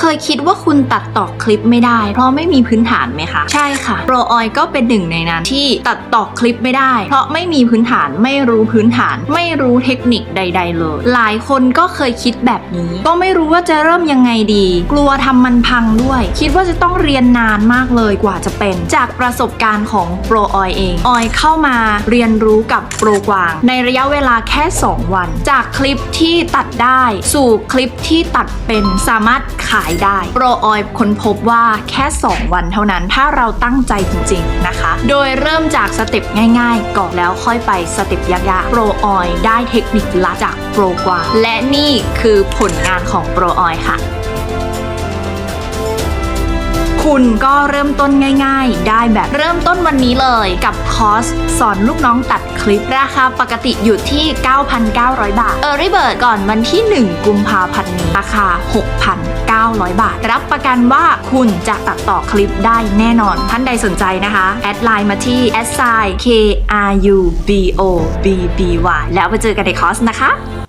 เคยคิดว่าคุณตัดต่อคลิปไม่ได้ เพราะไม่มีพื้นฐานไหมคะ ใช่ค่ะโปรออยก็เป็นหนึ่งในนั้นที่ตัดต่อคลิปไม่ได้ เพราะไม่มีพื้นฐานไม่รู้พื้นฐาน ไม่รู้เทคนิคใด ๆ เลย หลายคนก็เคยคิดแบบนี้ ก็ไม่รู้ว่าจะเริ่มยังไงดี กลัวทำมันพังด้วย คิดว่าจะต้องเรียนนานมากเลยกว่าจะเป็น จากประสบการณ์ของโปรออยเองออยเข้ามาเรียนรู้กับโปรกวาง ในระยะเวลาแค่ 2 วัน จากคลิปที่ตัดได้ สู่คลิปที่ตัดเป็นสามารถขายได้โปรออยค้นพบว่าแค่ 2 วันเท่านั้นถ้าเราตั้งใจจริงๆนะคะ โดยเริ่มจากสเต็ปง่ายๆ ก่อนแล้วค่อยไปสเต็ปยากๆโปรออยได้เทคนิคลัดจากโปรกวางและนี่คือผลงานของโปรออยค่ะ คุณก็เริ่มต้นง่าย ๆ ได้แบบเริ่มต้นวันนี้เลยกับคอร์สสอนลูกน้องตัดคลิปราคาปกติอยู่ที่ 9,900 บาท Early Bird ก่อนวันที่ 1 กุมภาพันธ์นี้ราคา 6,900 บาท รับประกันว่าคุณจะตัดต่อคลิปได้แน่นอน ท่านใดสนใจนะคะ แอดไลน์มาที่ s i k r u b o b b y แล้วไปเจอกันในคอร์สนะคะ